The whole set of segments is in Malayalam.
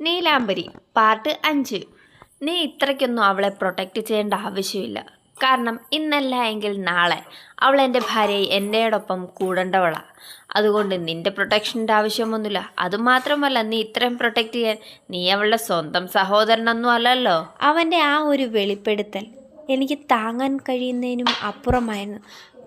നീലാംബരി പാർട്ട് അഞ്ച്. നീ ഇത്രയ്ക്കൊന്നും അവളെ പ്രൊട്ടക്റ്റ് ചെയ്യേണ്ട ആവശ്യമില്ല. കാരണം ഇന്നല്ല എങ്കിൽ നാളെ അവൾ എന്റെ ഭാര്യയെ എന്നോടൊപ്പം കൂടേണ്ടവളാ. അതുകൊണ്ട് നിന്റെ പ്രൊട്ടക്ഷന്റെ ആവശ്യമൊന്നുമില്ല. അതുമാത്രമല്ല നീ ഇത്രയും പ്രൊട്ടക്റ്റ് ചെയ്യാൻ നീ അവളുടെ സ്വന്തം സഹോദരനൊന്നും അല്ലല്ലോ. അവന്റെ ആ ഒരു വെളിപ്പെടുത്തൽ എനിക്ക് താങ്ങാൻ കഴിയുന്നതിനും അപ്പുറമായിരുന്നു.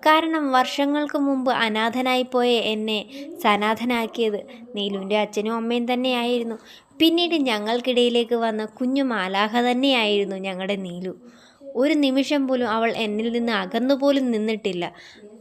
കാരണം വർഷങ്ങൾക്ക് മുമ്പ് അനാഥനായി പോയ എന്നെ സനാഥനാക്കിയത് നീലുവിന്റെ അച്ഛനും അമ്മയും തന്നെയായിരുന്നു. പിന്നീട് ഞങ്ങൾക്കിടയിലേക്ക് വന്ന കുഞ്ഞു മാലാഹ തന്നെയായിരുന്നു ഞങ്ങളുടെ നീലു. ഒരു നിമിഷം പോലും അവൾ എന്നിൽ നിന്ന് അകന്നുപോലും നിന്നിട്ടില്ല.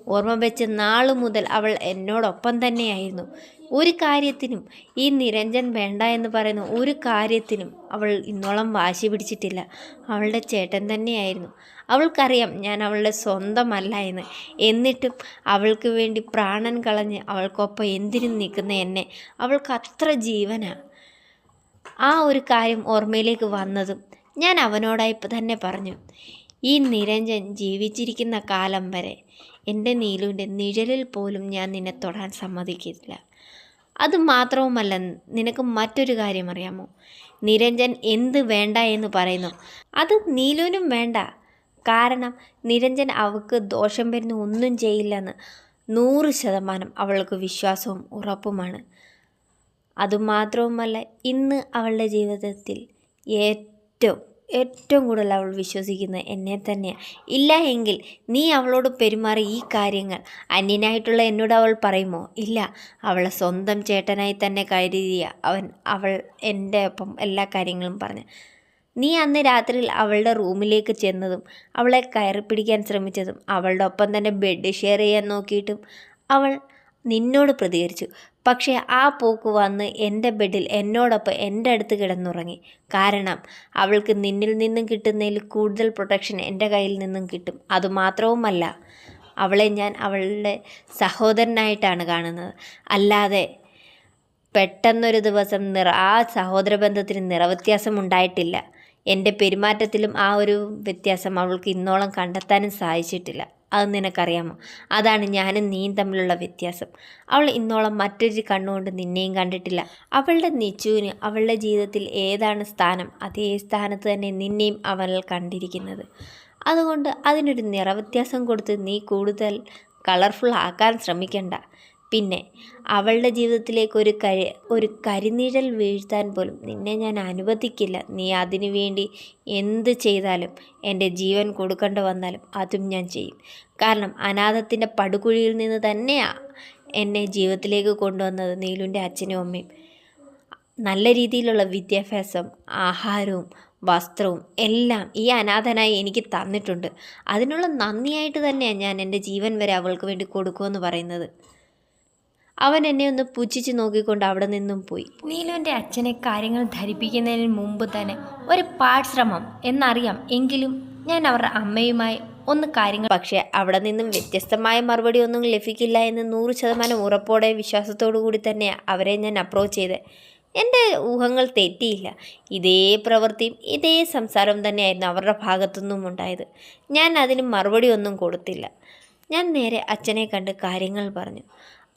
ഓർമ്മ വെച്ച നാളു മുതൽ അവൾ എന്നോടൊപ്പം തന്നെയായിരുന്നു. ഒരു കാര്യത്തിനും ഈ നിരഞ്ജൻ വേണ്ട എന്ന് പറയുന്ന ഒരു കാര്യത്തിനും അവൾ ഇന്നോളം വാശി പിടിച്ചിട്ടില്ല. അവളുടെ ചേട്ടൻ തന്നെയായിരുന്നു. അവൾക്കറിയാം ഞാൻ അവളുടെ സ്വന്തമല്ല എന്ന്. എന്നിട്ടും അവൾക്ക് വേണ്ടി പ്രാണൻ കളഞ്ഞ് അവൾക്കൊപ്പം എന്തിനും നിൽക്കുന്ന എന്നെ. അവൾക്കത്ര അത്ര ജീവനാ. ആ ഒരു കാര്യം ഓർമ്മയിലേക്ക് വന്നതും ഞാൻ അവനോടായി തന്നെ പറഞ്ഞു ഈ നിരഞ്ജൻ ജീവിച്ചിരിക്കുന്ന കാലം വരെ എന്റെ നീലുവിന്റെ നിഴലിൽ പോലും ഞാൻ നിന്നെ തൊടാൻ സമ്മതിക്കില്ല. അത് മാത്രവുമല്ല നിനക്ക് മറ്റൊരു കാര്യം അറിയാമോ? നിരഞ്ജൻ എന്ത് വേണ്ട എന്ന് പറയുന്നു. അത് നീലുവിനും വേണ്ട. കാരണം നിരഞ്ജൻ അവൾക്ക് ദോഷം വരുന്ന ഒന്നും ചെയ്യില്ലെന്ന് നൂറ് ശതമാനം അവൾക്ക് വിശ്വാസവും ഉറപ്പുമാണ്. അതുമാത്രവുമല്ല ഇന്ന് അവളുടെ ജീവിതത്തിൽ ഏറ്റവും ഏറ്റവും കൂടുതൽ അവൾ വിശ്വസിക്കുന്നത് എന്നെ തന്നെയാണ് ഇല്ല എങ്കിൽ നീ അവളോട് പെരുമാറി ഈ കാര്യങ്ങൾ അന്യനായിട്ടുള്ള എന്നോട് അവൾ പറയുമോ? ഇല്ല. അവളെ സ്വന്തം ചേട്ടനായി തന്നെ കരുതിയ അവൻ അവൾ എന്റെ ഒപ്പം എല്ലാ കാര്യങ്ങളും പറഞ്ഞു. നീ അന്ന് രാത്രിയിൽ അവളുടെ റൂമിലേക്ക് ചെന്നതും അവളെ കയറി പിടിക്കാൻ ശ്രമിച്ചതും അവളുടെ ഒപ്പം തന്നെ ബെഡ് ഷെയർ ചെയ്യാൻ നോക്കിയിട്ടും അവൾ നിന്നോട് പ്രതികരിച്ചു. പക്ഷേ ആ പോക്ക് വന്ന് എന്റെ ബെഡിൽ എന്നോടൊപ്പം എന്റെ അടുത്ത് കിടന്നുറങ്ങി. കാരണം അവൾക്ക് നിന്നിൽ നിന്നും കിട്ടുന്നതിൽ കൂടുതൽ പ്രൊട്ടക്ഷൻ എന്റെ കയ്യിൽ നിന്നും കിട്ടും. അതുമാത്രവുമല്ല അവളെ ഞാൻ അവളുടെ സഹോദരനായിട്ടാണ് കാണുന്നത്. അല്ലാതെ പെട്ടെന്നൊരു ദിവസം നിറ ആ സഹോദര ബന്ധത്തിന് നിറവ്യത്യാസം ഉണ്ടായിട്ടില്ല. എന്റെ പെരുമാറ്റത്തിലും ആ ഒരു വ്യത്യാസം അവൾക്ക് ഇന്നോളം കണ്ടെത്താനും സാധിച്ചിട്ടില്ല. അത് നിനക്കറിയാമോ? അതാണ് ഞാനും നീയും തമ്മിലുള്ള വ്യത്യാസം. അവൾ ഇന്നോളം മറ്റൊരു കണ്ണുകൊണ്ട് നിന്നെയും കണ്ടിട്ടില്ല. അവളുടെ നിച്ചുവിന് അവളുടെ ജീവിതത്തിൽ ഏതാണ് സ്ഥാനം? അതേ സ്ഥാനത്ത് തന്നെ നിന്നെയും അവൾ കണ്ടിരിക്കുന്നത്. അതുകൊണ്ട് അതിനൊരു നിറവ്യത്യാസം കൊടുത്ത് നീ കൂടുതൽ കളർഫുൾ ആക്കാൻ ശ്രമിക്കണ്ട. പിന്നെ അവളുടെ ജീവിതത്തിലേക്ക് ഒരു കരി ഒരു കരിനിഴൽ വീഴ്ത്താൻ പോലും നിന്നെ ഞാൻ അനുവദിക്കില്ല. നീ അതിനു വേണ്ടി എന്ത് ചെയ്താലും എന്റെ ജീവൻ കൊടുക്കേണ്ട വന്നാലും അതും ഞാൻ ചെയ്യും. കാരണം അനാഥത്തിന്റെ പടുകുഴിയിൽ നിന്ന് തന്നെയാണ് എന്നെ ജീവിതത്തിലേക്ക് കൊണ്ടുവന്നത് നീലുന്റെ അച്ഛനും അമ്മയും. നല്ല രീതിയിലുള്ള വിദ്യാഭ്യാസം ആഹാരവും വസ്ത്രവും എല്ലാം ഈ അനാഥനായി എനിക്ക് തന്നിട്ടുണ്ട്. അതിനുള്ള നന്ദിയായിട്ട് തന്നെയാണ് ഞാൻ എന്റെ ജീവൻ വരെ അവൾക്ക് വേണ്ടി കൊടുക്കുമെന്ന് പറയുന്നത്. അവൻ എന്നെ ഒന്ന് പുച്ഛിച്ച് നോക്കിക്കൊണ്ട് അവിടെ നിന്നും പോയി. നീലുവിന്റെ അച്ഛനെ കാര്യങ്ങൾ ധരിപ്പിക്കുന്നതിന് മുമ്പ് തന്നെ ഒരു പാഴ്ശ്രമം എന്നറിയാം. എങ്കിലും ഞാൻ അവരുടെ അമ്മയുമായി ഒന്ന് കാര്യങ്ങൾ പക്ഷേ അവിടെ നിന്നും വ്യത്യസ്തമായ മറുപടി ഒന്നും ലഭിക്കില്ല എന്ന് നൂറ് ശതമാനം ഉറപ്പോടെ വിശ്വാസത്തോടു കൂടി തന്നെ അവരെ ഞാൻ അപ്രോച്ച് ചെയ്ത്. എന്റെ ഊഹങ്ങൾ തെറ്റിയില്ല. ഇതേ പ്രവൃത്തിയും ഇതേ സംസാരവും തന്നെയായിരുന്നു അവരുടെ ഭാഗത്തുനിന്നും ഉണ്ടായത്. ഞാൻ അതിന് മറുപടി ഒന്നും കൊടുത്തില്ല. ഞാൻ നേരെ അച്ഛനെ കണ്ട് കാര്യങ്ങൾ പറഞ്ഞു.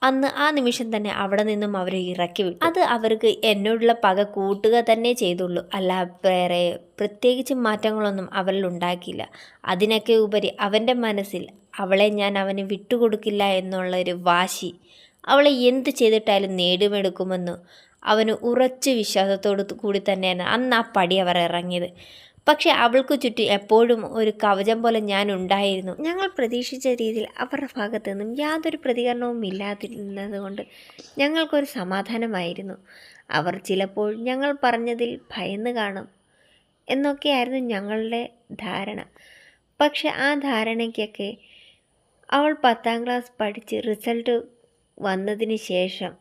അന്ന് ആ നിമിഷം തന്നെ അവിടെ നിന്നും അവരെ ഇറക്കി വിട്ടു. അത് അവർക്ക് എന്നോടുള്ള പക കൂട്ടുക തന്നെ ചെയ്തുള്ളൂ. അല്ല വേറെ പ്രത്യേകിച്ച് മാറ്റങ്ങളൊന്നും അവരിൽ ഉണ്ടാക്കിയില്ല. അതിനൊക്കെ ഉപരി അവന്റെ മനസ്സിൽ അവളെ ഞാൻ അവന് വിട്ടുകൊടുക്കില്ല എന്നുള്ളൊരു വാശി അവളെ എന്ത് ചെയ്തിട്ടായാലും നേടുമെടുക്കുമെന്ന് അവന് ഉറച്ച വിശ്വാസത്തോട് കൂടി തന്നെയാണ് അന്ന് ആ പടി അവർ ഇറങ്ങിയത്. പക്ഷെ അവൾക്ക് ചുറ്റും എപ്പോഴും ഒരു കവചം പോലെ ഞാൻ ഉണ്ടായിരുന്നു. ഞങ്ങൾ പ്രതീക്ഷിച്ച രീതിയിൽ അവരുടെ ഭാഗത്തു നിന്നും യാതൊരു പ്രതികരണവും ഇല്ലാതിരുന്നത് കൊണ്ട് ഞങ്ങൾക്കൊരു സമാധാനമായിരുന്നു. അവർ ചിലപ്പോൾ ഞങ്ങൾ പറഞ്ഞതിൽ ഭയന്ന് കാണും എന്നൊക്കെയായിരുന്നു ഞങ്ങളുടെ ധാരണ. പക്ഷെ ആ ധാരണയ്ക്കൊക്കെ അവൾ പത്താം ക്ലാസ് പഠിച്ച് റിസൾട്ട് വന്നതിന് ശേഷം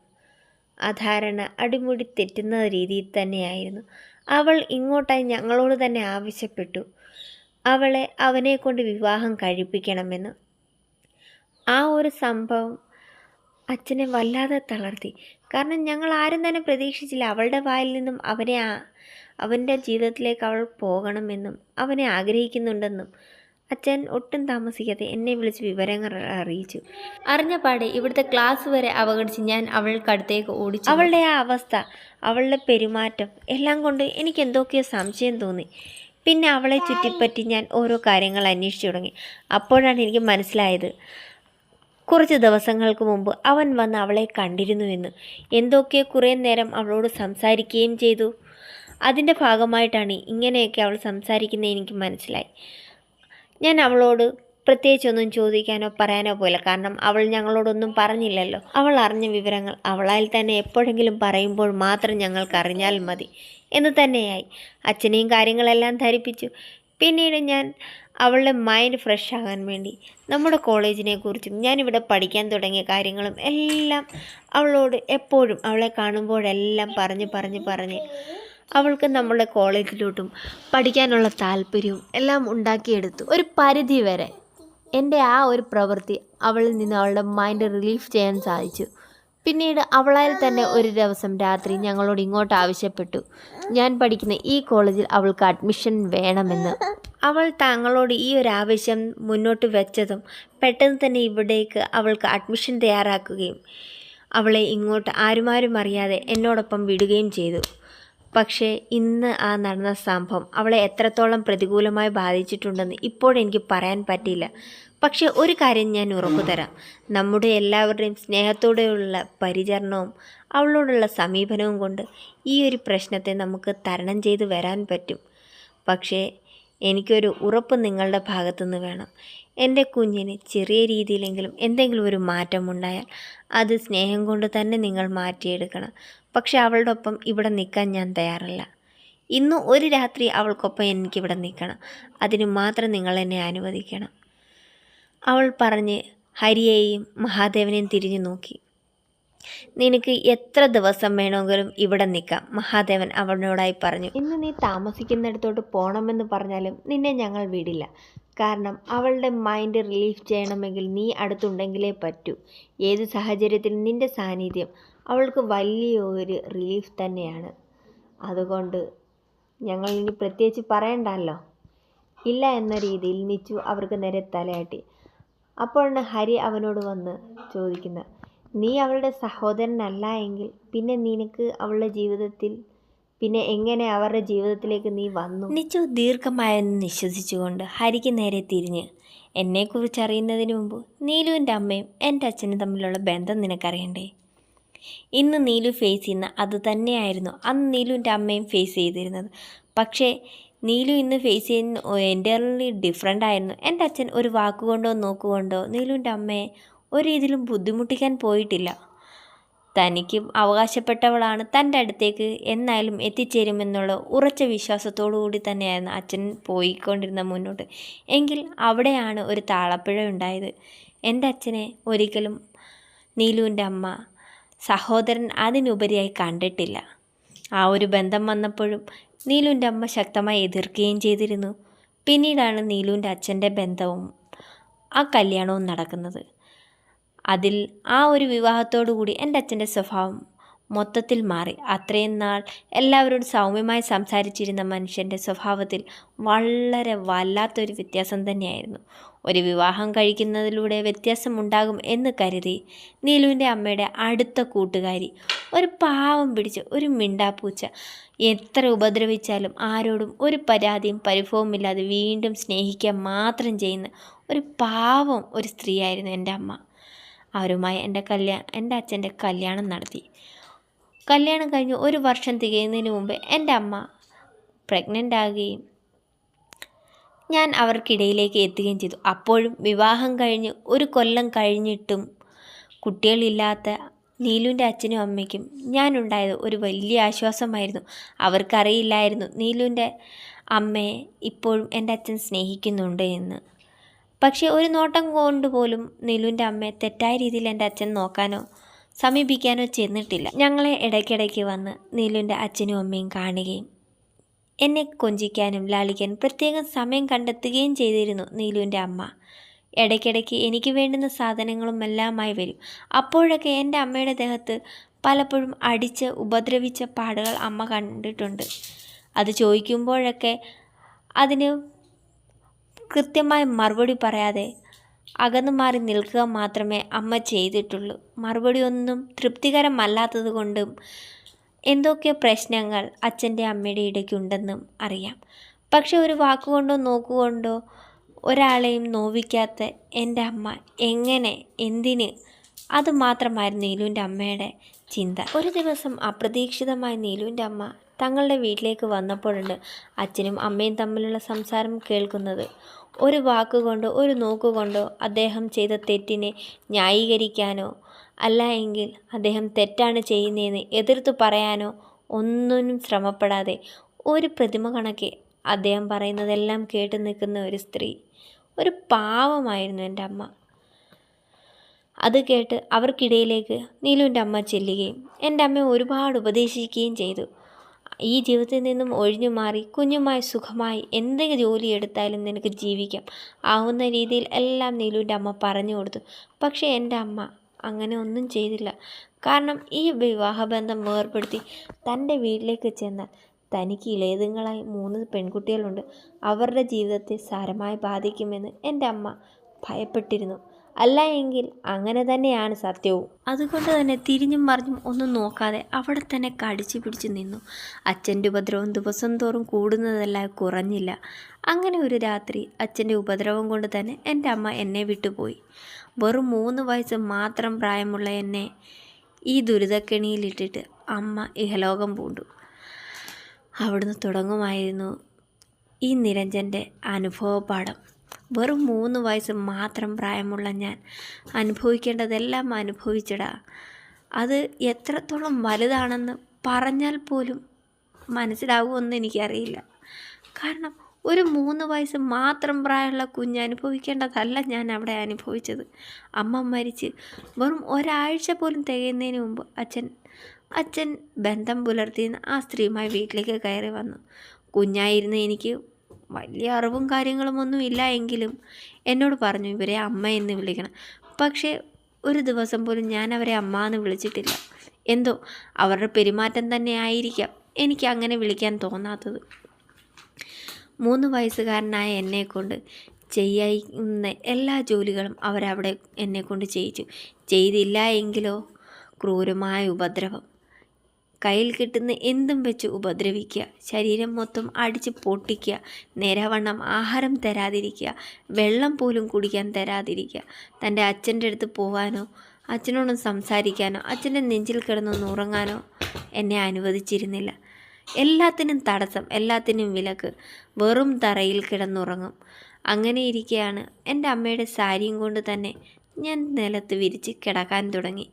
ആ ധാരണ അടിമുടി തെറ്റുന്ന രീതിയിൽ തന്നെയായിരുന്നു. അവൾ ഇങ്ങോട്ടായി ഞങ്ങളോട് തന്നെ ആവശ്യപ്പെട്ടു. അവളെ അവനെ കൊണ്ട് വിവാഹം കഴിപ്പിക്കണമെന്ന്. ആ ഒരു സംഭവം അച്ഛനെ വല്ലാതെ തളർത്തി. കാരണം ഞങ്ങൾ ആരും തന്നെ പ്രതീക്ഷിച്ചില്ല അവളുടെ വായിൽ നിന്നും അവനെ അവന്റെ ജീവിതത്തിലേക്ക് അവൾ പോകണമെന്നും അവനെ ആഗ്രഹിക്കുന്നുണ്ടെന്നും. അച്ഛൻ ഒട്ടും താമസിക്കാതെ എന്നെ വിളിച്ച് വിവരങ്ങൾ അറിയിച്ചു. അറിഞ്ഞ പാടെ ഇവിടുത്തെ ക്ലാസ് വരെ അവഗണിച്ച് ഞാൻ അവൾക്കടുത്തേക്ക് ഓടിച്ചു. അവളുടെ ആ അവസ്ഥ അവളുടെ പെരുമാറ്റം എല്ലാം കൊണ്ട് എനിക്ക് എന്തൊക്കെയോ സംശയം തോന്നി. പിന്നെ അവളെ ചുറ്റിപ്പറ്റി ഞാൻ ഓരോ കാര്യങ്ങൾ അന്വേഷിച്ചു തുടങ്ങി. അപ്പോഴാണ് എനിക്ക് മനസ്സിലായത് കുറച്ച് ദിവസങ്ങൾക്ക് മുമ്പ് അവൻ വന്ന് അവളെ കണ്ടിരുന്നുവെന്ന് എന്തൊക്കെയോ കുറേ നേരം അവളോട് സംസാരിക്കുകയും ചെയ്തു. അതിന്റെ ഭാഗമായിട്ടാണ് ഇങ്ങനെയൊക്കെ അവൾ സംസാരിക്കുന്നത് എനിക്ക് മനസ്സിലായി. ഞാൻ അവളോട് പ്രത്യേകിച്ചൊന്നും ചോദിക്കാനോ പറയാനോ പോയില്ല. കാരണം അവൾ ഞങ്ങളോടൊന്നും പറഞ്ഞില്ലല്ലോ. അവൾ അറിഞ്ഞ വിവരങ്ങൾ അവളാൽ തന്നെ എപ്പോഴെങ്കിലും പറയുമ്പോൾ മാത്രം ഞങ്ങൾക്ക് അറിഞ്ഞാൽ മതി. എന്ന് തന്നെയായി. അച്ഛനെയും കാര്യങ്ങളെല്ലാം ധരിപ്പിച്ചു. പിന്നീട് ഞാൻ അവളുടെ മൈൻഡ് ഫ്രഷ് ആകാൻ വേണ്ടി നമ്മുടെ കോളേജിനെ കുറിച്ചും ഞാനിവിടെ പഠിക്കാൻ തുടങ്ങിയ കാര്യങ്ങളും എല്ലാം അവളോട് എപ്പോഴും അവളെ കാണുമ്പോഴെല്ലാം പറഞ്ഞ് പറഞ്ഞ് പറഞ്ഞ് അവൾക്ക് നമ്മുടെ കോളേജിലോട്ടും പഠിക്കാനുള്ള താല്പര്യവും എല്ലാം ഉണ്ടാക്കിയെടുത്തു. ഒരു പരിധി വരെ എന്റെ ആ ഒരു പ്രവൃത്തി അവളിൽ നിന്ന് അവളുടെ മൈൻഡ് റിലീഫ് ചെയ്യാൻ സാധിച്ചു. പിന്നീട് അവളാൽ തന്നെ ഒരു ദിവസം രാത്രി ഞങ്ങളോട് ഇങ്ങോട്ട് ആവശ്യപ്പെട്ടു. ഞാൻ പഠിക്കുന്ന ഈ കോളേജിൽ അവൾക്ക് അഡ്മിഷൻ വേണമെന്ന്. അവൾ താങ്കളോട് ഈ ഒരു ആവശ്യം മുന്നോട്ട് വെച്ചതും പെട്ടെന്ന് തന്നെ ഇവിടേക്ക് അവൾക്ക് അഡ്മിഷൻ തയ്യാറാക്കുകയും അവളെ ഇങ്ങോട്ട് ആരുമാരും അറിയാതെ എന്നോടൊപ്പം വിടുകയും ചെയ്തു. പക്ഷേ ഇന്ന് ആ നടന്ന സംഭവം അവളെ എത്രത്തോളം പ്രതികൂലമായി ബാധിച്ചിട്ടുണ്ടെന്ന് ഇപ്പോഴെനിക്ക് പറയാൻ പറ്റിയില്ല. പക്ഷേ ഒരു കാര്യം ഞാൻ ഉറപ്പു തരാം നമ്മുടെ എല്ലാവരുടെയും സ്നേഹത്തോടെയുള്ള പരിചരണവും അവളോടുള്ള സമീപനവും കൊണ്ട് ഈ ഒരു പ്രശ്നത്തെ നമുക്ക് തരണം ചെയ്ത് വരാൻ പറ്റും. പക്ഷേ എനിക്കൊരു ഉറപ്പ് നിങ്ങളുടെ ഭാഗത്തുനിന്ന് വേണം. എന്റെ കുഞ്ഞിന് ചെറിയ രീതിയിലെങ്കിലും എന്തെങ്കിലും ഒരു മാറ്റമുണ്ടായാൽ അത് സ്നേഹം കൊണ്ട് തന്നെ നിങ്ങൾ മാറ്റിയെടുക്കണം. പക്ഷെ അവളുടെ ഒപ്പം ഇവിടെ നിൽക്കാൻ ഞാൻ തയ്യാറല്ല. ഇന്ന് ഒരു രാത്രി അവൾക്കൊപ്പം എനിക്കിവിടെ നിൽക്കണം. അതിനു മാത്രം നിങ്ങൾ എന്നെ അനുവദിക്കണം. അവൾ പറഞ്ഞ് ഹരിയെയും മഹാദേവനെയും തിരിഞ്ഞു നോക്കി. നിനക്ക് എത്ര ദിവസം വേണമെങ്കിലും ഇവിടെ നിൽക്കാം മഹാദേവൻ അവനോടായി പറഞ്ഞു. ഇന്ന് നീ താമസിക്കുന്നിടത്തോട്ട് പോകണമെന്ന് പറഞ്ഞാലും നിന്നെ ഞങ്ങൾ വിടില്ല. കാരണം അവളുടെ മൈൻഡ് റിലീഫ് ചെയ്യണമെങ്കിൽ നീ അടുത്തുണ്ടെങ്കിലേ പറ്റൂ. ഏത് സാഹചര്യത്തിൽ നിന്റെ സാന്നിധ്യം അവൾക്ക് വലിയൊരു റിലീഫ് തന്നെയാണ്. അതുകൊണ്ട് ഞങ്ങൾ ഇനി പ്രത്യേകിച്ച് പറയണ്ടല്ലോ? ഇല്ല എന്ന രീതിയിൽ നിച്ചു അവർക്ക് നേരെ തലയാട്ടി. അപ്പോഴാണ് ഹരി അവനോട് വന്ന് ചോദിക്കുന്നത് നീ അവളുടെ സഹോദരനല്ല എങ്കിൽ പിന്നെ നിനക്ക് അവളുടെ ജീവിതത്തിൽ പിന്നെ എങ്ങനെ അവരുടെ ജീവിതത്തിലേക്ക് നീ വന്നു? നിച്ചു ദീർഘമായെന്ന് നിശ്വസിച്ചുകൊണ്ട് ഹരിക്ക് നേരെ തിരിഞ്ഞ്. എന്നെക്കുറിച്ച് അറിയുന്നതിന് മുമ്പ് നീലുവിന്റെ അമ്മയും എന്റെ അച്ഛനും തമ്മിലുള്ള ബന്ധം നിനക്കറിയണ്ടേ? ഇന്ന് നീലു ഫേസ് ചെയ്യുന്ന അത് തന്നെയായിരുന്നു അന്ന് നീലുവിന്റെ അമ്മയും ഫേസ് ചെയ്തിരുന്നത്. പക്ഷേ നീലു ഇന്ന് ഫേസ് ചെയ്യുന്ന എന്റർലി ഡിഫറെന്റ് ആയിരുന്നു. എന്റെ അച്ഛൻ ഒരു വാക്കുകൊണ്ടോ നോക്കുകൊണ്ടോ നീലുവിന്റെ അമ്മയെ ഒരു രീതിയിലും ബുദ്ധിമുട്ടിക്കാൻ പോയിട്ടില്ല. തനിക്ക് അവകാശപ്പെട്ടവളാണ് തന്റെ അടുത്തേക്ക് എന്നാലും എത്തിച്ചേരുമെന്നുള്ള ഉറച്ച വിശ്വാസത്തോടു കൂടി തന്നെയായിരുന്നു അച്ഛൻ പോയിക്കൊണ്ടിരുന്ന മുന്നോട്ട്. എങ്കിൽ അവിടെയാണ് ഒരു താളപ്പിഴ ഉണ്ടായത്. എന്റെ അച്ഛനെ ഒരിക്കലും നീലുവിന്റെ അമ്മ സഹോദരൻ അതിനുപരിയായി കണ്ടിട്ടില്ല. ആ ഒരു ബന്ധം വന്നപ്പോഴും നീലുവിന്റെ അമ്മ ശക്തമായി എതിർക്കുകയും ചെയ്തിരുന്നു. പിന്നീടാണ് നീലുവിന്റെ അച്ഛന്റെ ബന്ധവും ആ കല്യാണവും നടക്കുന്നത്. അതിൽ ആ ഒരു വിവാഹത്തോടു കൂടി എന്റെ അച്ഛന്റെ സ്വഭാവം മൊത്തത്തിൽ മാറി. അത്രയും നാൾ എല്ലാവരോടും സൗമ്യമായി സംസാരിച്ചിരുന്ന മനുഷ്യന്റെ സ്വഭാവത്തിൽ വളരെ വല്ലാത്തൊരു വ്യത്യാസം തന്നെയായിരുന്നു. ഒരു വിവാഹം കഴിക്കുന്നതിലൂടെ വ്യത്യാസമുണ്ടാകും എന്ന് കരുതി നീലുവിന്റെ അമ്മയുടെ അടുത്ത കൂട്ടുകാരി ഒരു പാവം പിടിച്ച് ഒരു മിണ്ടാപ്പൂച്ച എത്ര ഉപദ്രവിച്ചാലും ആരോടും ഒരു പരാതിയും പരിഭവമില്ലാതെ വീണ്ടും സ്നേഹിക്കാൻ മാത്രം ചെയ്യുന്ന ഒരു പാവം ഒരു സ്ത്രീയായിരുന്നു എന്റെ അമ്മ. അവരുമായി എന്റെ കല്യാണം എന്റെ അച്ഛന്റെ കല്യാണം നടത്തി. കല്യാണം കഴിഞ്ഞ് ഒരു വർഷം തികയുന്നതിന് മുമ്പ് എന്റെ അമ്മ പ്രഗ്നന്റ് ആകുകയും ഞാൻ അവർക്കിടയിലേക്ക് എത്തുകയും ചെയ്തു. അപ്പോഴും വിവാഹം കഴിഞ്ഞ് ഒരു കൊല്ലം കഴിഞ്ഞിട്ടും കുട്ടികളില്ലാത്ത നീലുവിന്റെ അച്ഛനും അമ്മയ്ക്കും ഞാനുണ്ടായത് ഒരു വലിയ ആശ്വാസമായിരുന്നു. അവർക്കറിയില്ലായിരുന്നു നീലുവിന്റെ അമ്മയെ ഇപ്പോഴും എന്റെ അച്ഛൻ സ്നേഹിക്കുന്നുണ്ട് എന്ന്. പക്ഷേ ഒരു നോട്ടം കൊണ്ട് പോലും നീലുവിന്റെ അമ്മയെ തെറ്റായ രീതിയിൽ എന്റെ അച്ഛൻ നോക്കാനോ സമീപിക്കാനോ ചെന്നിട്ടില്ല. ഞങ്ങളെ ഇടയ്ക്കിടയ്ക്ക് വന്ന് നീലുവിന്റെ അച്ഛനും അമ്മയും കാണുകയും എന്നെ കൊഞ്ചിക്കാനും ലാളിക്കാനും പ്രത്യേകം സമയം കണ്ടെത്തുകയും ചെയ്തിരുന്നു നീലുവിന്റെ അമ്മ. ഇടയ്ക്കിടയ്ക്ക് എനിക്ക് വേണ്ടുന്ന സാധനങ്ങളും എല്ലാമായി വരും. അപ്പോഴൊക്കെ എന്റെ അമ്മയുടെ ദേഹത്ത് പലപ്പോഴും അടിച്ച് ഉപദ്രവിച്ച പാടുകൾ അമ്മ കണ്ടിട്ടുണ്ട്. അത് ചോദിക്കുമ്പോഴൊക്കെ അതിന് കൃത്യമായി മറുപടി പറയാതെ അകന്നു മാറി നിൽക്കുക മാത്രമേ അമ്മ ചെയ്തിട്ടുള്ളൂ. മറുപടി ഒന്നും തൃപ്തികരമല്ലാത്തത് കൊണ്ടും എന്തൊക്കെ പ്രശ്നങ്ങൾ അച്ഛന്റെ അമ്മയുടെ ഇടയ്ക്കുണ്ടെന്നും അറിയാം. പക്ഷെ ഒരു വാക്കുകൊണ്ടോ നോക്കുകൊണ്ടോ ഒരാളെയും നോവിക്കാത്ത എന്റെ അമ്മ എങ്ങനെ എന്തിന്? അതുമാത്രമായിരുന്നു ഇലുവിന്റെ അമ്മയുടെ ചിന്ത. ഒരു ദിവസം അപ്രതീക്ഷിതമായി നീലുവിന്റെ അമ്മ തങ്ങളുടെ വീട്ടിലേക്ക് വന്നപ്പോഴുണ്ട് അച്ഛനും അമ്മയും തമ്മിലുള്ള സംസാരം കേൾക്കുന്നത്. ഒരു വാക്കുകൊണ്ടോ ഒരു നോക്കുകൊണ്ടോ അദ്ദേഹം ചെയ്ത തെറ്റിനെ ന്യായീകരിക്കാനോ അല്ല എങ്കിൽ അദ്ദേഹം തെറ്റാണ് ചെയ്യുന്നതെന്ന് എതിർത്ത് പറയാനോ ഒന്നും ശ്രമപ്പെടാതെ ഒരു പ്രതിമ കണക്കെ അദ്ദേഹം പറയുന്നതെല്ലാം കേട്ട് നിൽക്കുന്ന ഒരു സ്ത്രീ. ഒരു പാവമായിരുന്നു എന്റെ അമ്മ. അത് കേട്ട് അവർക്കിടയിലേക്ക് നീലുവിന്റെ അമ്മ ചെല്ലുകയും എന്റെ അമ്മയെ ഒരുപാട് ഉപദേശിക്കുകയും ചെയ്തു. ഈ ജീവിതത്തിൽ നിന്നും ഒഴിഞ്ഞു മാറി കുഞ്ഞുമായി സുഖമായി എന്തെങ്കിലും ജോലി എടുത്താലും നിനക്ക് ജീവിക്കാം. ആവുന്ന രീതിയിൽ എല്ലാം നീലുവിന്റെ അമ്മ പറഞ്ഞു കൊടുത്തു. പക്ഷേ എന്റെ അമ്മ അങ്ങനെ ഒന്നും ചെയ്തില്ല. കാരണം ഈ വിവാഹബന്ധം വേർപ്പെടുത്തി തന്റെ വീട്ടിലേക്ക് ചെന്നാൽ തനിക്ക് ഇളയതുങ്ങളായി മൂന്ന് പെൺകുട്ടികളുണ്ട്. അവരുടെ ജീവിതത്തെ സാരമായി ബാധിക്കുമെന്ന് എന്റെ അമ്മ ഭയപ്പെട്ടിരുന്നു. അല്ല എങ്കിൽ അങ്ങനെ തന്നെയാണ് സത്യവും. അതുകൊണ്ട് തന്നെ തിരിഞ്ഞും മറിഞ്ഞും ഒന്നും നോക്കാതെ അവിടെ തന്നെ കടിച്ചു പിടിച്ചു നിന്നു. അച്ഛന്റെ ഉപദ്രവം ദിവസം തോറും കൂടുന്നതല്ല കുറഞ്ഞില്ല. അങ്ങനെ ഒരു രാത്രി അച്ഛന്റെ ഉപദ്രവം കൊണ്ട് തന്നെ എന്റെ അമ്മ എന്നെ വിട്ടുപോയി. വെറും മൂന്ന് വയസ്സ് മാത്രം പ്രായമുള്ള എന്നെ ഈ ദുരിതക്കെണിയിലിട്ടിട്ട് അമ്മ ഇഹലോകം പൂണ്ടു. അവിടുന്ന് തുടങ്ങുമായിരുന്നു ഈ നിരഞ്ജന്റെ അനുഭവപാഠം. വെറും മൂന്ന് വയസ്സ് മാത്രം പ്രായമുള്ള ഞാൻ അനുഭവിക്കേണ്ടതെല്ലാം അനുഭവിച്ചടാ. അത് എത്രത്തോളം വലുതാണെന്ന് പറഞ്ഞാൽ പോലും മനസ്സിലാവുമെന്ന് എനിക്കറിയില്ല. കാരണം ഒരു മൂന്ന് വയസ്സ് മാത്രം പ്രായമുള്ള കുഞ്ഞ് അനുഭവിക്കേണ്ടതല്ല ഞാൻ അവിടെ അനുഭവിച്ചത്. അമ്മ മരിച്ച് വെറും ഒരാഴ്ച പോലും തികയുന്നതിന് മുമ്പ് അച്ഛൻ അച്ഛൻ ബന്ധം പുലർത്തിയെന്ന് ആ സ്ത്രീയുമായി വീട്ടിലേക്ക് കയറി വന്നു. കുഞ്ഞായിരുന്ന എനിക്ക് വലിയ അറിവും കാര്യങ്ങളും ഒന്നും ഇല്ല എങ്കിലും എന്നോട് പറഞ്ഞു ഇവരെ അമ്മ എന്ന് വിളിക്കണം. പക്ഷേ ഒരു ദിവസം പോലും ഞാൻ അവരെ അമ്മ എന്ന് വിളിച്ചിട്ടില്ല. എന്തോ അവരുടെ പെരുമാറ്റം തന്നെ ആയിരിക്കാം എനിക്ക് അങ്ങനെ വിളിക്കാൻ തോന്നാത്തത്. മൂന്ന് വയസ്സുകാരനായ എന്നെക്കൊണ്ട് ചെയ്യുന്ന എല്ലാ ജോലികളും അവരവിടെ എന്നെക്കൊണ്ട് ചെയ്യിച്ചു. ചെയ്തില്ല എങ്കിലോ ക്രൂരമായ ഉപദ്രവം. കയ്യിൽ കിട്ടുന്ന എന്തും വെച്ച് ഉപദ്രവിക്കുക. ശരീരം മൊത്തം അടിച്ച് പൊട്ടിക്കുക. നേരവണ്ണം ആഹാരം തരാതിരിക്കുക. വെള്ളം പോലും കുടിക്കാൻ തരാതിരിക്കുക. തന്റെ അച്ഛന്റെ അടുത്ത് പോകാനോ അച്ഛനോടും സംസാരിക്കാനോ അച്ഛന്റെ നെഞ്ചിൽ കിടന്നൊന്ന് ഉറങ്ങാനോ എന്നെ അനുവദിച്ചിരുന്നില്ല. എല്ലാത്തിനും തടസ്സം എല്ലാത്തിനും വിലക്ക്. വെറും തറയിൽ കിടന്നുറങ്ങും. അങ്ങനെ ഇരിക്കെയാണ് എന്റെ അമ്മയുടെ സാരിയും കൊണ്ട് തന്നെ ഞാൻ നിലത്ത് വിരിച്ച് കിടക്കാൻ തുടങ്ങി.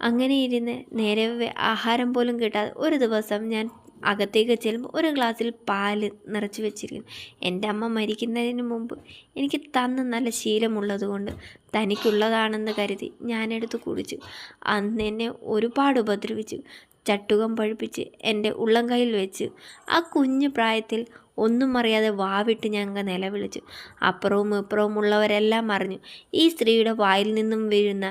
അങ്ങനെ ഇരുന്ന് നേരെ ആഹാരം പോലും കിട്ടാതെ ഒരു ദിവസം ഞാൻ അകത്തേക്ക് ചെല്ലുമ്പോൾ ഒരു ഗ്ലാസ്സിൽ പാൽ നിറച്ച് വെച്ചിരിക്കുന്നു. എന്റെ അമ്മ മരിക്കുന്നതിന് മുമ്പ് എനിക്ക് തന്ന നല്ല ശീലമുള്ളതുകൊണ്ട് തനിക്കുള്ളതാണെന്ന് കരുതി ഞാനെടുത്ത് കുടിച്ചു. അന്ന് എന്നെ ഒരുപാട് ഉപദ്രവിച്ചു. ചട്ടുകം പഴുപ്പിച്ച് എന്റെ ഉള്ളം കയ്യിൽ വെച്ച് ആ കുഞ്ഞു പ്രായത്തിൽ ഒന്നും അറിയാതെ വാവിട്ട് ഞങ്ങൾ നിലവിളിച്ചു. അപ്പുറവും ഇപ്പുറവും ഉള്ളവരെല്ലാം അറിഞ്ഞു. ഈ സ്ത്രീയുടെ വായിൽ നിന്നും വീഴുന്ന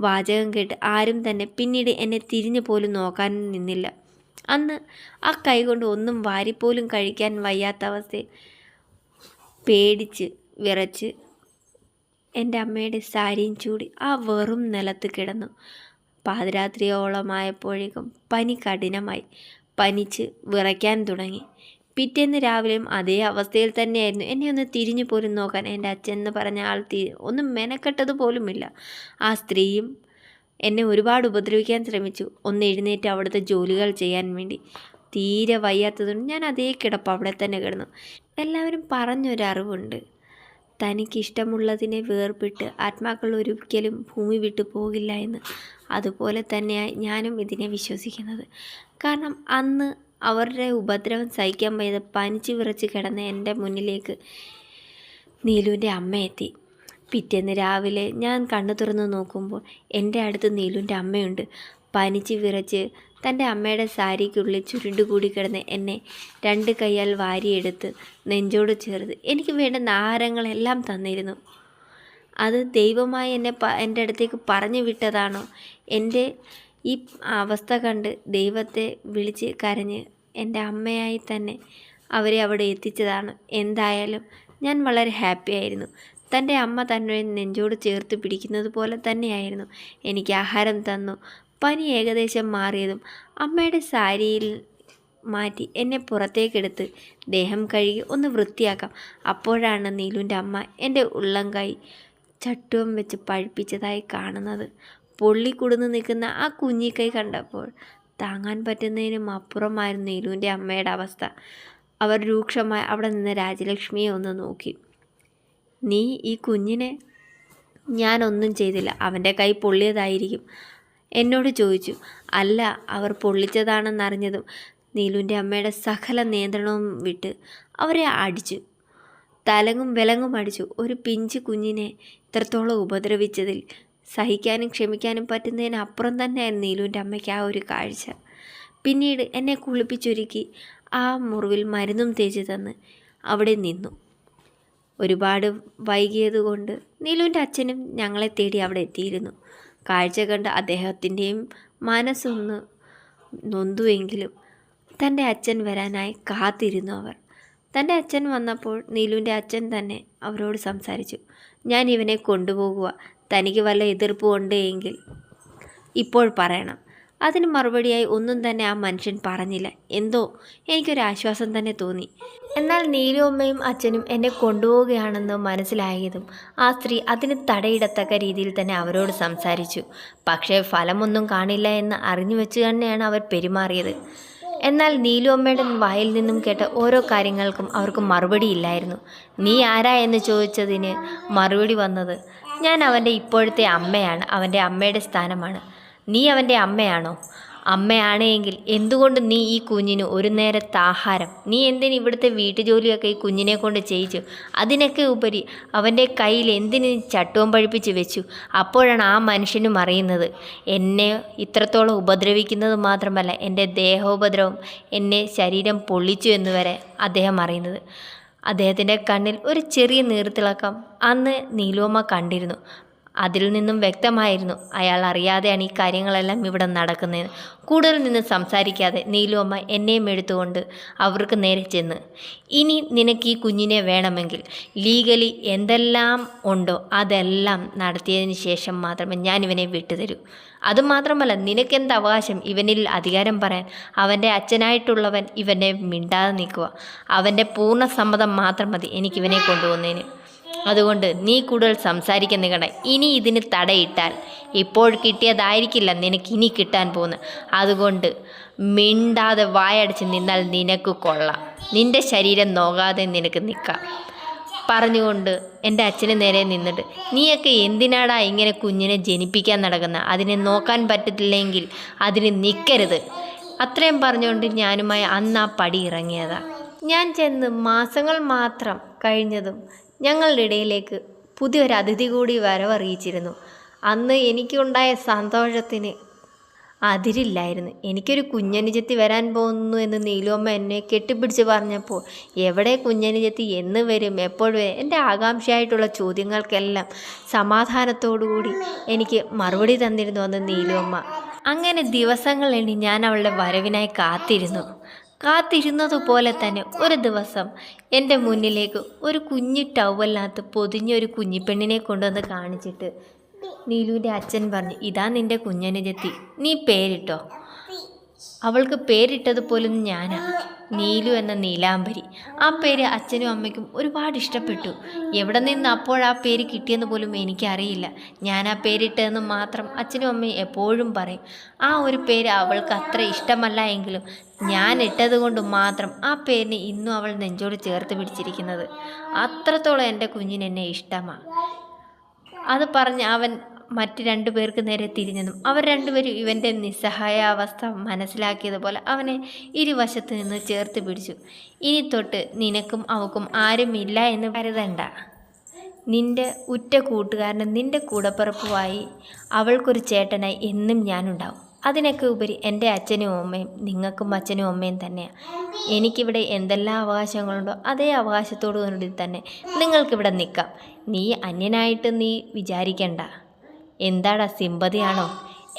വാചകം കേട്ട് ആരും തന്നെ പിന്നീട് എന്നെ തിരിഞ്ഞു പോലും നോക്കാൻ നിന്നില്ല. അന്ന് ആ കൈ കൊണ്ട് ഒന്നും വാരിപ്പോലും കഴിക്കാൻ വയ്യാത്ത അവസ്ഥയിൽ പേടിച്ച് വിറച്ച് എന്റെ അമ്മയുടെ സാരിയും ചൂടി ആ വെറും നിലത്ത് കിടന്നു. പാതിരാത്രിയോളമായപ്പോഴേക്കും പനി കഠിനമായി. പനിച്ച് വിറയ്ക്കാൻ തുടങ്ങി. പിറ്റേന്ന് രാവിലെയും അതേ അവസ്ഥയിൽ തന്നെയായിരുന്നു. എന്നെ ഒന്ന് തിരിഞ്ഞു പോലും നോക്കാൻ എന്റെ അച്ഛൻ എന്ന് പറഞ്ഞ ആൾ ഒന്നും മെനക്കെട്ടത് പോലുമില്ല. ആ സ്ത്രീയും എന്നെ ഒരുപാട് ഉപദ്രവിക്കാൻ ശ്രമിച്ചു. ഒന്ന് എഴുന്നേറ്റ് അവിടുത്തെ ജോലികൾ ചെയ്യാൻ വേണ്ടി. തീരെ വയ്യാത്തതുകൊണ്ട് ഞാൻ അതേ കിടപ്പ് അവിടെ തന്നെ കിടന്നു. എല്ലാവരും പറഞ്ഞൊരറിവുണ്ട് തനിക്കിഷ്ടമുള്ളതിനെ വേർപെട്ട് ആത്മാക്കൾ ഒരിക്കലും ഭൂമി വിട്ടു പോകില്ല എന്ന്. അതുപോലെ തന്നെയായി ഞാനും ഇതിനെ വിശ്വസിക്കുന്നത്. കാരണം അന്ന് അവരുടെ ഉപദ്രവം സഹിക്കാൻ വയ്യാതെ പനിച്ച് വിറച്ച് കിടന്ന എന്റെ മുന്നിലേക്ക് നീലുവിന്റെ അമ്മ എത്തി. പിറ്റേന്ന് രാവിലെ ഞാൻ കണ്ണു തുറന്ന് നോക്കുമ്പോൾ എന്റെ അടുത്ത് നീലുവിന്റെ അമ്മയുണ്ട്. പനിച്ച് വിറച്ച് തന്റെ അമ്മയുടെ സാരിക്കുള്ളിൽ ചുരുണ്ടുകൂടി കിടന്ന് എന്നെ രണ്ട് കൈയാൽ വാരിയെടുത്ത് നെഞ്ചോട് ചേർത്ത് എനിക്ക് വേണ്ടുന്ന ആഹാരങ്ങളെല്ലാം തന്നിരുന്നു. അത് ദൈവമായി എന്നെ എന്റെ അടുത്തേക്ക് പറഞ്ഞു വിട്ടതാണോ? എന്റെ ഈ അവസ്ഥ കണ്ട് ദൈവത്തെ വിളിച്ച് കരഞ്ഞ് എന്റെ അമ്മയായി തന്നെ അവരെ അവിടെ എത്തിച്ചതാണ്. എന്തായാലും ഞാൻ വളരെ ഹാപ്പി ആയിരുന്നു. തന്റെ അമ്മ തന്നെ നെഞ്ചോട് ചേർത്ത് പിടിക്കുന്നത് പോലെ തന്നെയായിരുന്നു. എനിക്ക് ആഹാരം തന്നു. പനി ഏകദേശം മാറിയതും അമ്മയുടെ സാരിയിൽ മാറ്റി എന്നെ പുറത്തേക്കെടുത്ത് ദേഹം കഴുകി ഒന്ന് വൃത്തിയാക്കാം. അപ്പോഴാണ് നീലുവിന്റെ അമ്മ എന്റെ ഉള്ളം കൈ ചട്ടുവം വെച്ച് പഴിപ്പിച്ചതായി കാണുന്നത്. പൊള്ളിക്കുടുന്ന് നിൽക്കുന്ന ആ കുഞ്ഞിക്കൈ കണ്ടപ്പോൾ താങ്ങാൻ പറ്റുന്നതിനും അപ്പുറമായിരുന്നു നീലുവിന്റെ അമ്മയുടെ അവസ്ഥ. അവർ രൂക്ഷമായി അവിടെ നിന്ന് രാജലക്ഷ്മിയെ ഒന്ന് നോക്കി. നീ ഈ കുഞ്ഞിനെ ഞാനൊന്നും ചെയ്തില്ല. അവന്റെ കൈ പൊള്ളിയതായിരിക്കും. എന്നോട് ചോദിച്ചു. അല്ല അവർ പൊള്ളിച്ചതാണെന്നറിഞ്ഞതും നീലുവിന്റെ അമ്മയുടെ സകല നിയന്ത്രണവും വിട്ട് അവരെ അടിച്ചു. തലങ്ങും വിലങ്ങും അടിച്ചു. ഒരു പിഞ്ച് കുഞ്ഞിനെ ഇത്രത്തോളം ഉപദ്രവിച്ചതിൽ സഹിക്കാനും ക്ഷമിക്കാനും പറ്റുന്നതിനപ്പുറം തന്നെയായിരുന്നു നീലുവിന്റെ അമ്മയ്ക്ക് ആ ഒരു കാഴ്ച. പിന്നീട് എന്നെ കുളിപ്പിച്ചൊരുക്കി ആ മുറിവിൽ മരുന്നും തേച്ച് തന്ന് അവിടെ നിന്നു. ഒരുപാട് വൈകിയതുകൊണ്ട് നീലുവിന്റെ അച്ഛനും ഞങ്ങളെ തേടി അവിടെ എത്തിയിരുന്നു. കാഴ്ച കണ്ട് അദ്ദേഹത്തിന്റെയും മനസ്സൊന്ന് നൊന്തുവെങ്കിലും തന്റെ അച്ഛൻ വരാനായി കാത്തിരുന്നു അവർ. തന്റെ അച്ഛൻ വന്നപ്പോൾ നീലുവിന്റെ അച്ഛൻ തന്നെ അവരോട് സംസാരിച്ചു. ഞാൻ ഇവനെ കൊണ്ടുപോകുക തനിക്ക് വല്ല എതിർപ്പും ഉണ്ട് എങ്കിൽ ഇപ്പോൾ പറയണം. അതിന് മറുപടിയായി ഒന്നും തന്നെ ആ മനുഷ്യൻ പറഞ്ഞില്ല. എന്തോ എനിക്കൊരു ആശ്വാസം തന്നെ തോന്നി. എന്നാൽ നീലുവമ്മയും അച്ഛനും എന്നെ കൊണ്ടുപോവുകയാണെന്ന് മനസ്സിലായതും ആ സ്ത്രീ അതിന് തടയിടത്തക്ക രീതിയിൽ തന്നെ അവരോട് സംസാരിച്ചു. പക്ഷേ ഫലമൊന്നും കാണില്ല എന്ന് അറിഞ്ഞു വെച്ച് തന്നെയാണ് അവർ പെരുമാറിയത്. എന്നാൽ നീലുവമ്മയുടെ വായിൽ നിന്നും കേട്ട ഓരോ കാര്യങ്ങൾക്കും അവർക്ക് മറുപടിയില്ലായിരുന്നു നീ ആരാ? എന്ന് ചോദിച്ചതിന് മറുപടി വന്നത് ഞാൻ അവന്റെ ഇപ്പോഴത്തെ അമ്മയാണ് അവന്റെ അമ്മയുടെ സ്ഥാനമാണ്. നീ അവന്റെ അമ്മയാണോ? അമ്മയാണ് എങ്കിൽ എന്തുകൊണ്ട് നീ ഈ കുഞ്ഞിന് ഒരു നേരത്തെ ആഹാരം? നീ എന്തിന് ഇവിടുത്തെ വീട്ടുജോലിയൊക്കെ ഈ കുഞ്ഞിനെ കൊണ്ട് ചെയ്യിച്ചു? അതിനൊക്കെ ഉപരി അവന്റെ കയ്യിൽ എന്തിന് ചട്ടവും പഴിപ്പിച്ച് വെച്ചു? അപ്പോഴാണ് ആ മനുഷ്യനും അറിയുന്നത്. എന്നെ ഇത്രത്തോളം ഉപദ്രവിക്കുന്നത് മാത്രമല്ല എന്റെ ദേഹോപദ്രവം എന്നെ ശരീരം പൊള്ളിച്ചു എന്ന് വരെ അദ്ദേഹം അറിയുന്നത്. അദ്ദേഹത്തിന്റെ കണ്ണിൽ ഒരു ചെറിയ നീർത്തിളക്കം. അന്ന് നീലോമ കണ്ടിരുന്നു. അതിൽ നിന്നും വ്യക്തമായിരുന്നു. അയാൾ അറിയാതെയാണ് ഈ കാര്യങ്ങളെല്ലാം ഇവിടെ നടക്കുന്നത്. കൂടുതൽ നിന്ന് സംസാരിക്കാതെ നീലുവമ്മ എന്നെയും എടുത്തുകൊണ്ട് അവർക്ക് നേരെ ചെന്ന് ഇനി നിനക്ക് ഈ കുഞ്ഞിനെ വേണമെങ്കിൽ ലീഗലി എന്തെല്ലാം ഉണ്ടോ അതെല്ലാം നടത്തിയതിന് ശേഷം മാത്രമേ ഞാൻ ഇവനെ വിട്ടുതരൂ. അതുമാത്രമല്ല നിനക്കെന്ത് അവകാശം? ഇവനിൽ അധികാരം പറയാൻ അവന്റെ അച്ഛനായിട്ടുള്ളവൻ ഇവനെ മിണ്ടാതെ നിൽക്കുക. അവന്റെ പൂർണ സമ്മതം മാത്രം മതി എനിക്കിവനെ കൊണ്ടുപോകുന്നതിന് അതുകൊണ്ട് നീ കൂടുതൽ സംസാരിക്കുന്ന ഇനി ഇതിന് തടയിട്ടാൽ ഇപ്പോൾ കിട്ടിയതായിരിക്കില്ല നിനക്ക് ഇനി കിട്ടാൻ പോകുന്നത്. അതുകൊണ്ട് മിണ്ടാതെ വായടച്ച് നിന്നാൽ നിനക്ക് കൊള്ളാം. നിന്റെ ശരീരം നോകാതെ നിനക്ക് നിൽക്കാം. പറഞ്ഞുകൊണ്ട് എന്റെ അച്ഛന് നേരെ നിന്നിട്ട് നീയൊക്കെ എന്തിനാടാ ഇങ്ങനെ കുഞ്ഞിനെ ജനിപ്പിക്കാൻ നടക്കുന്നത് അതിനെ നോക്കാൻ പറ്റത്തില്ലെങ്കിൽ അതിന് നിൽക്കരുത്. അത്രയും പറഞ്ഞുകൊണ്ട് ഞാനുമായി അന്ന് ആ പടി ഇറങ്ങിയതാണ് ഞാൻ ചെന്ന് മാസങ്ങൾ മാത്രം കഴിഞ്ഞതും ഞങ്ങളുടെ ഇടയിലേക്ക് പുതിയൊരു അതിഥി കൂടി വരവറിയിച്ചിരുന്നു. അന്ന് എനിക്കുണ്ടായ സന്തോഷത്തിന് അതിരില്ലായിരുന്നു. എനിക്കൊരു കുഞ്ഞനുജത്തി വരാൻ പോകുന്നു എന്ന് നീലുവമ്മ എന്നെ കെട്ടിപ്പിടിച്ച് പറഞ്ഞപ്പോൾ എവിടെ കുഞ്ഞനുജത്തി എന്ന് വരും എപ്പോൾ വരും എന്റെ ആകാംക്ഷയായിട്ടുള്ള ചോദ്യങ്ങൾക്കെല്ലാം സമാധാനത്തോടുകൂടി എനിക്ക് മറുപടി തന്നിരുന്നു അന്ന് നീലുവമ്മ. അങ്ങനെ ദിവസങ്ങൾ എണ്ണി ഞാൻ അവളുടെ വരവിനായി കാത്തിരുന്നു. കാത്തിരുന്നതുപോലെ തന്നെ ഒരു ദിവസം എന്റെ മുന്നിലേക്ക് ഒരു കുഞ്ഞു ടവലിനകത്ത് പൊതിഞ്ഞൊരു കുഞ്ഞിപ്പെണ്ണിനെ കൊണ്ടുവന്ന് കാണിച്ചിട്ട് നീലുവിന്റെ അച്ഛൻ പറഞ്ഞു ഇതാ നിന്റെ കുഞ്ഞനുജത്തി നീ പേരിട്ടോ? അവൾക്ക് പേരിട്ടത് പോലും ഞാനാ. നീലു എന്ന നീലാംബരി. ആ പേര് അച്ഛനും അമ്മയ്ക്കും ഒരുപാട് ഇഷ്ടപ്പെട്ടു. എവിടെ നിന്ന് അപ്പോൾ ആ പേര് കിട്ടിയെന്ന് പോലും എനിക്കറിയില്ല. ഞാൻ ആ പേരിട്ടതെന്ന് മാത്രം അച്ഛനും അമ്മയും എപ്പോഴും പറയും. ആ ഒരു പേര് അവൾക്ക് അത്ര ഇഷ്ടമല്ല എങ്കിലും ഞാൻ ഇട്ടത് കൊണ്ട് മാത്രം ആ പേരിന് ഇന്നും അവൾ നെഞ്ചോട് ചേർത്ത് പിടിച്ചിരിക്കുന്നത്. അത്രത്തോളം എന്റെ കുഞ്ഞിനെന്നെ ഇഷ്ടമാണ് അത് പറഞ്ഞ് അവൻ മറ്റ് രണ്ടു പേർക്ക് നേരെ തിരിഞ്ഞതും അവർ രണ്ടുപേരും ഇവന്റെ നിസ്സഹായാവസ്ഥ മനസ്സിലാക്കിയതുപോലെ അവനെ ഇരുവശത്ത് നിന്ന് ചേർത്ത് പിടിച്ചു. ഇനി തൊട്ട് നിനക്കും അവക്കും ആരുമില്ല എന്ന് കരുതണ്ട. നിന്റെ ഉറ്റ കൂട്ടുകാരനും നിന്റെ കൂടപ്പിറപ്പുമായി അവൾക്കൊരു ചേട്ടനായി എന്നും ഞാനുണ്ടാവും. അതിനൊക്കെ ഉപരി എന്റെ അച്ഛനും അമ്മയും നിങ്ങൾക്കും അച്ഛനും അമ്മയും തന്നെയാണ് എനിക്കിവിടെ എന്തെല്ലാം അവകാശങ്ങളുണ്ടോ അതേ അവകാശത്തോടു കൂടി തന്നെ നിങ്ങൾക്കിവിടെ നിൽക്കാം. നീ അന്യനായിട്ട് നീ വിചാരിക്കണ്ട. എന്താടാ സിമ്പതിയാണോ?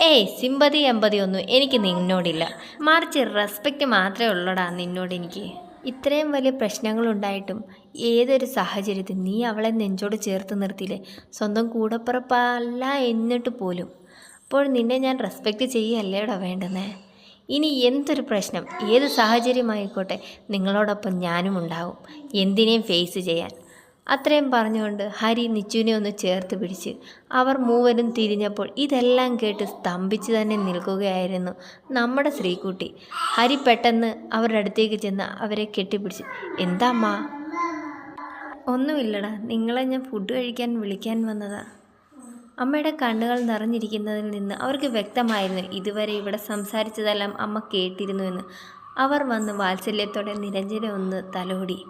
ഏയ് സിമ്പതി എമ്പതി ഒന്നും എനിക്ക് നിന്നോടില്ല. മറിച്ച് റെസ്പെക്റ്റ് മാത്രമേ ഉള്ളടാ നിന്നോട് എനിക്ക്. ഇത്രയും വലിയ പ്രശ്നങ്ങളുണ്ടായിട്ടും ഏതൊരു സാഹചര്യത്തിൽ നീ അവളെ നെഞ്ചോട് ചേർത്ത് നിർത്തിയില്ലേ? സ്വന്തം കൂടപ്പിറപ്പല്ല എന്നിട്ട് പോലും. അപ്പോൾ നിന്നെ ഞാൻ റെസ്പെക്റ്റ് ചെയ്യല്ലേടോ വേണ്ടുന്നേ? ഇനി എന്തൊരു പ്രശ്നം? ഏത് സാഹചര്യമായിക്കോട്ടെ നിങ്ങളോടൊപ്പം ഞാനും ഉണ്ടാവും എന്തിനേയും ഫേസ് ചെയ്യാൻ. അത്രയും പറഞ്ഞുകൊണ്ട് ഹരി നിച്ചുവിനെ ഒന്ന് ചേർത്ത് പിടിച്ച് അവർ മൂവരും തിരിഞ്ഞപ്പോൾ ഇതെല്ലാം കേട്ട് സ്തംഭിച്ച് തന്നെ നിൽക്കുകയായിരുന്നു നമ്മുടെ ശ്രീകുട്ടി. ഹരി പെട്ടെന്ന് അവരുടെ അടുത്തേക്ക് ചെന്ന് അവരെ കെട്ടിപ്പിടിച്ച് എന്താമ്മാ? ഒന്നുമില്ലടാ നിങ്ങളെ ഞാൻ ഫുഡ് കഴിക്കാൻ വിളിക്കാൻ വന്നതാ. അമ്മയുടെ കണ്ണുകൾ നിറഞ്ഞിരിക്കുന്നതിൽ നിന്ന് അവർക്ക് വ്യക്തമായിരുന്നു ഇതുവരെ ഇവിടെ സംസാരിച്ചതെല്ലാം അമ്മ കേട്ടിരുന്നുവെന്ന് അവർ വന്ന് വാത്സല്യത്തോടെ നിരഞ്ജനെ ഒന്ന് തലോടി.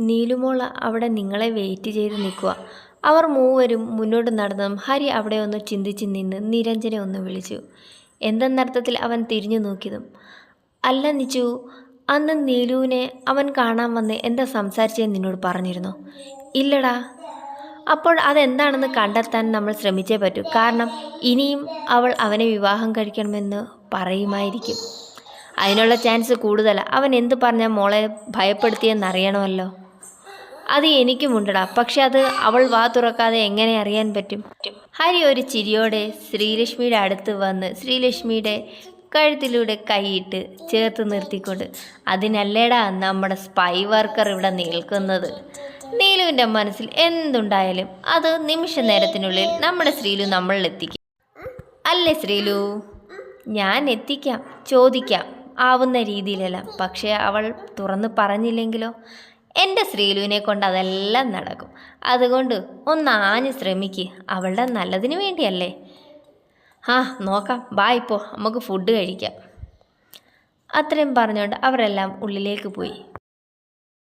നീലുമോള അവിടെ നിങ്ങളെ വെയിറ്റ് ചെയ്ത് നിൽക്കുക അവർ മൂവരും മുന്നോട്ട് നടന്നതും ഹരി അവിടെ ഒന്ന് ചിന്തിച്ച് നിന്ന് നിരഞ്ജനെ ഒന്ന് വിളിച്ചു. എന്തെന്നർത്ഥത്തിൽ അവൻ തിരിഞ്ഞു നോക്കിയതും. അല്ല നിച്ചു അന്ന് നീലുവിനെ അവൻ കാണാൻ വന്ന് എന്താ സംസാരിച്ചതെന്ന് നിന്നോട് പറഞ്ഞിരുന്നു? ഇല്ലടാ. അപ്പോൾ അതെന്താണെന്ന് കണ്ടെത്താൻ നമ്മൾ ശ്രമിച്ചേ പറ്റൂ. കാരണം ഇനിയും അവൾ അവനെ വിവാഹം കഴിക്കണമെന്ന് പറയുമായിരിക്കും. അതിനുള്ള ചാൻസ് കൂടുതലാണ് അവൻ എന്ത് പറഞ്ഞാൽ മോളെ ഭയപ്പെടുത്തിയെന്നറിയണമല്ലോ. അത് എനിക്കുമുണ്ടടാ പക്ഷെ അത് അവൾ വാ തുറക്കാതെ എങ്ങനെ അറിയാൻ പറ്റും? ഹരി ഒരു ചിരിയോടെ ശ്രീലക്ഷ്മിയുടെ അടുത്ത് വന്ന് ശ്രീലക്ഷ്മിയുടെ കഴുത്തിലൂടെ കൈയിട്ട് ചേർത്ത് നിർത്തിക്കൊണ്ട് അതിനല്ലേടാ നമ്മുടെ സ്പൈ വർക്കർ ഇവിടെ നിൽക്കുന്നത്? നീലുവിന്റെ മനസ്സിൽ എന്തുണ്ടായാലും അത് നിമിഷ നേരത്തിനുള്ളിൽ നമ്മുടെ ശ്രീലു നമ്മളിലെത്തിക്കും അല്ലേ ശ്രീലു? ഞാൻ എത്തിക്കാം ചോദിക്കാം ആവുന്ന രീതിയിലല്ല. പക്ഷേ അവൾ തുറന്ന് പറഞ്ഞില്ലെങ്കിലോ? എന്റെ ശ്രീലുവിനെ കൊണ്ട് അതെല്ലാം നടക്കും. അതുകൊണ്ട് ഒന്ന് ആഞ്ഞ് ശ്രമിക്ക്. അവളുടെ നല്ലതിന് വേണ്ടിയല്ലേ? ആ നോക്കാം. ബാ ഇപ്പോൾ നമുക്ക് ഫുഡ് കഴിക്കാം. അത്രയും പറഞ്ഞുകൊണ്ട് അവരെല്ലാം ഉള്ളിലേക്ക് പോയി.